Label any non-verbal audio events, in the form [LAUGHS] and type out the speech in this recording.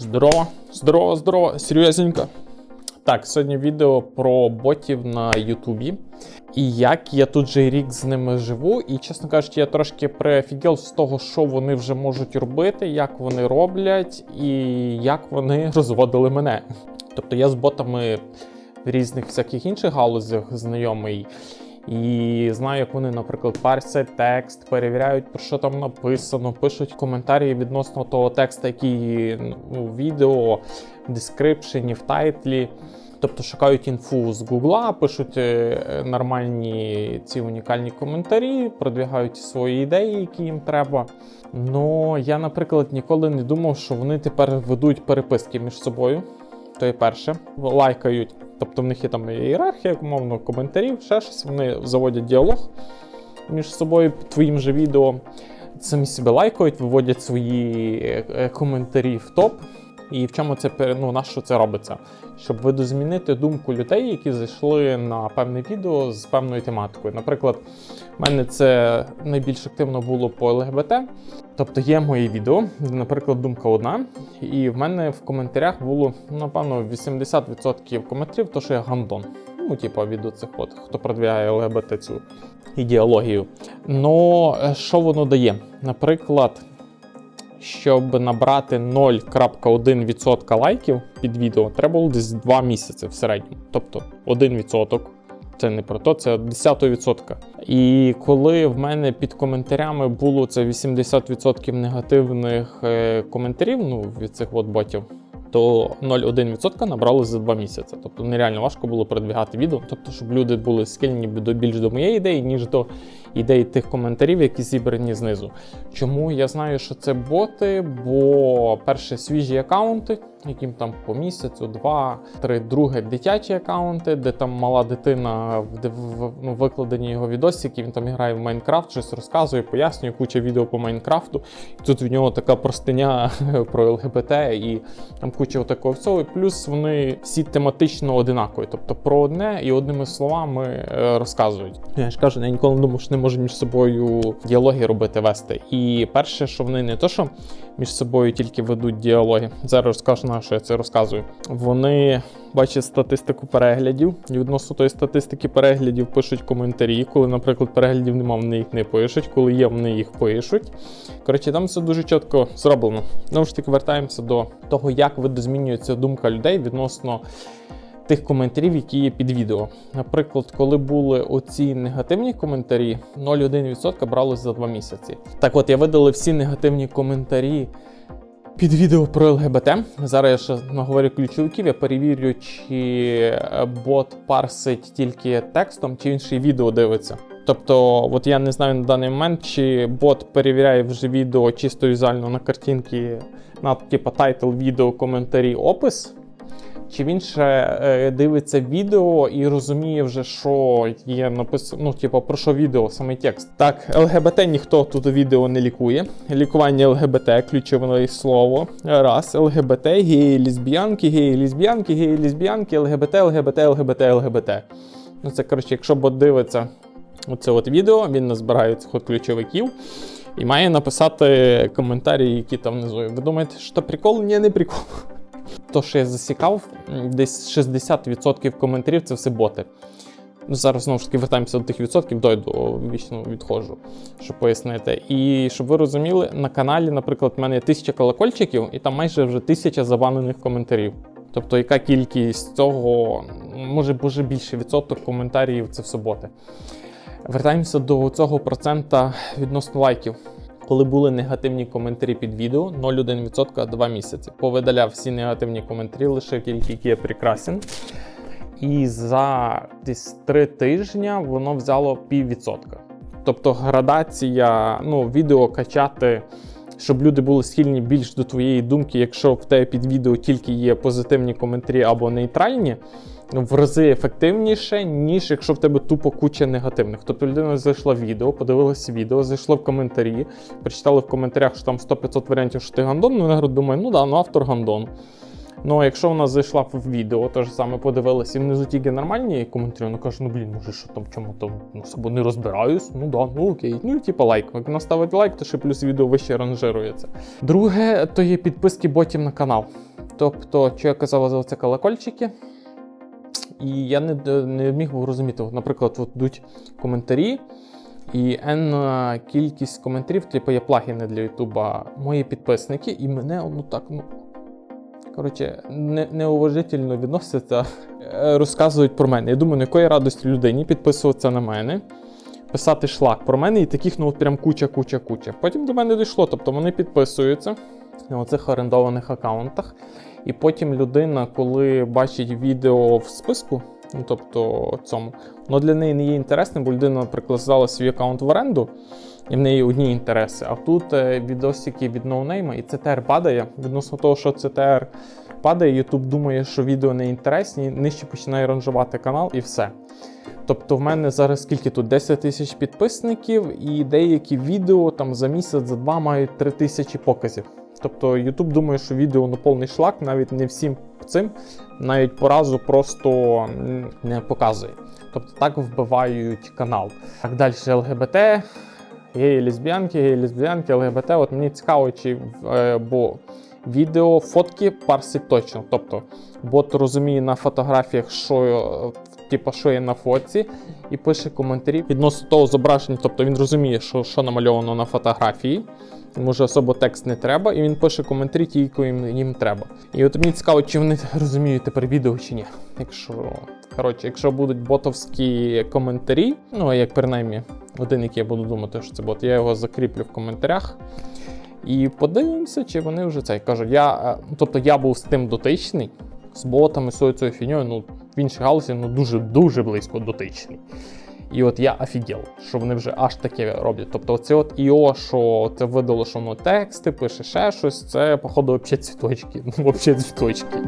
Здорово, здорово, здорово, серйозненько. Так, сьогодні відео про ботів на Ютубі. І як я тут же рік з ними живу. І, чесно кажучи, я трошки прифігел з того, що вони вже можуть робити, як вони роблять, і як вони [LAUGHS] розводили мене. Тобто я з ботами в різних всяких інших галузях знайомий. І знаю, як вони, наприклад, парсять текст, перевіряють, про що там написано, пишуть коментарі відносно того тексту, який ну, у відео, в дескрипшені, в тайтлі. Тобто шукають інфу з Гугла, пишуть е, нормальні ці унікальні коментарі, продвигають свої ідеї, які їм треба. Ну я, наприклад, ніколи не думав, що вони тепер ведуть переписки між собою. То є перше, лайкають. Тобто в них є там ієрархія, умовно, коментарів, ще щось. Вони заводять діалог між собою твоїм же відео. Самі себе лайкають, виводять свої е, коментарі в топ. І в чому це ну, на що це робиться? Щоб видозмінити думку людей, які зайшли на певне відео з певною тематикою. Наприклад, в мене це найбільш активно було по ЛГБТ. Тобто є моє відео, де, наприклад, думка одна, і в мене в коментарях було напевно 80% коментарів, то що я гандон. Ну, типу, від оцих от, хто продвігає ЛГБТ цю ідеологію. Ну, е, що воно дає? Наприклад, щоб набрати 0,1% лайків під відео, треба було десь 2 місяці в середньому. Тобто 1%. Це не про то, це 10%. І коли в мене під коментарями було це 80% негативних е, коментарів, ну від цих от ботів, то 0,1% набрали за 2 місяці. Тобто нереально важко було передвігати відео, тобто, щоб люди були схильні до більш до моєї ідеї, ніж до ідеї тих коментарів, які зібрані знизу. Чому я знаю, що це боти? Бо перше свіжі аккаунти, яким там по місяцю, два, три, друге дитячі аккаунти, де там мала дитина в, ну, викладені його відосики, він там грає в Майнкрафт, щось розказує, пояснює, куча відео по Майнкрафту. І тут в нього така простиня [LAUGHS] про ЛГБТ і там куча такого всього. І плюс вони всі тематично одинакові, тобто про одне і одними словами е, розказують. Я ж кажу, я ніколи не думав, що не можуть між собою діалоги робити вести. І перше, що вони не то, що між собою тільки ведуть діалоги. Зараз розкажу на що я це розказую. Вони бачать статистику переглядів, і відносно тої статистики переглядів пишуть коментарі. Коли, наприклад, переглядів нема, вони їх не пишуть. Коли є, вони їх пишуть. Коротше, там все дуже чітко зроблено. Знову ж таки, вертаємося до того, як видозмінюється думка людей відносно тих коментарів, які є під відео. Наприклад, коли були оці негативні коментарі, 0,1% бралось за 2 місяці. Так от я видалив всі негативні коментарі. Під відео про ЛГБТ. Зараз я ще наговорю ключовиків, я перевірю, чи е, бот парсить тільки текстом, чи він відео дивиться. Тобто, от я не знаю на даний момент, чи бот перевіряє вже відео чисто візуально на картинки, на типу тайтл відео, коментарі, опис. Чи він ще е, дивиться відео і розуміє вже, що є написано, ну, типу, про що відео, саме текст. Так, ЛГБТ ніхто тут у відео не лікує. Лікування ЛГБТ, ключове слово. Раз, ЛГБТ, геї, лесбіянки, геї, лесбіянки, геї, лесбіянки, ЛГБТ, ЛГБТ, ЛГБТ, ЛГБТ. Ну, це, коротше, якщо бот дивиться оце от відео, він назбирає цих ключовиків. І має написати коментарі, які там внизу. Ви думаєте, що прикол? Ні, не прикол. То, що я засікав, десь 60% коментарів це все боти. Ну, зараз знову ж таки вертаємося до тих відсотків, дойду вічно відходжу, щоб пояснити. І щоб ви розуміли, на каналі, наприклад, в мене є тисяча колокольчиків, і там майже вже тисяча забанених коментарів. Тобто, яка кількість цього, може, може більше відсоток коментарів це все боти. Вертаємося до цього процента відносно лайків. Коли були негативні коментарі під відео, 0,1% 2 місяці. Повидаляв всі негативні коментарі, лише тільки є прекрасен. І за десь 3 тижня воно взяло піввідсотка. Тобто градація, ну, відео качати, щоб люди були схильні більш до твоєї думки, якщо в тебе під відео тільки є позитивні коментарі або нейтральні, в рази ефективніше, ніж якщо в тебе тупо куча негативних. Тобто людина зайшла в відео, подивилася відео, зайшла в коментарі, прочитала в коментарях, що там 100-500 варіантів, що ти гандон, ну вона думає, ну да, ну автор гандон. Ну, а якщо вона зайшла в відео, то ж саме подивилася, і внизу тільки нормальні коментарі, вона каже, ну блін, може, що там чому там ну, собі не розбираюсь, ну да, ну окей. Ну і типа лайк. Як вона ставить лайк, то ще плюс відео вище ранжирується. Друге, то є підписки ботів на канал. Тобто, що я казав за це колокольчики. І я не, не міг розуміти, наприклад, от йдуть коментарі, і N кількість коментарів, типу є плагіни для Ютуба, мої підписники, і мене ну так, ну. Коротше, не, неуважительно відносяться, е, розказують про мене. Я думаю, якої радості людині підписуватися на мене, писати шлак про мене, і таких, ну прям куча, куча, куча. Потім до мене дійшло, тобто вони підписуються на оцих орендованих аккаунтах. І потім людина, коли бачить відео в списку, ну тобто цьому, воно для неї не є інтересним, бо людина, наприклад, здала свій аккаунт в оренду, і в неї одні інтереси. А тут е, відосики від ноунейма, і CTR падає. Відносно того, що CTR падає, YouTube думає, що відео не інтересні, нижче починає ранжувати канал і все. Тобто в мене зараз скільки тут 10 тисяч підписників, і деякі відео там за місяць, за два мають 3 тисячі показів. Тобто YouTube думає, що відео на повний шлак, навіть не всім цим, навіть по разу просто не показує. Тобто так вбивають канал. Так далі ЛГБТ, геї, лесбіянки, геї, лесбіянки, ЛГБТ. От мені цікаво, чи е, бо відео, фотки парсить точно. Тобто бот розуміє на фотографіях, що, е, типу, що є на фотці, і пише коментарі відносно того зображення. Тобто він розуміє, що, що намальовано на фотографії. Вже особо текст не треба, і він пише коментарі, ті, які їм, їм треба. І от мені цікаво, чи вони [LAUGHS] розуміють тепер відео чи ні. Якщо коротше, якщо будуть ботовські коментарі, ну як принаймні один, який я буду думати, що це бот, я його закріплю в коментарях. І подивимося, чи вони вже це кажуть. Я, е, тобто я був з тим дотичний, з ботами, з цією фіньою, ну в іншій галузі ну дуже дуже близько дотичний. І от я офігел, що вони вже аж таке роблять. Тобто, оце от ІО, що це видало, що воно тексти, пише ще щось, це, походу, взагалі цвіточки. Ну, [LAUGHS] взагалі цвіточки.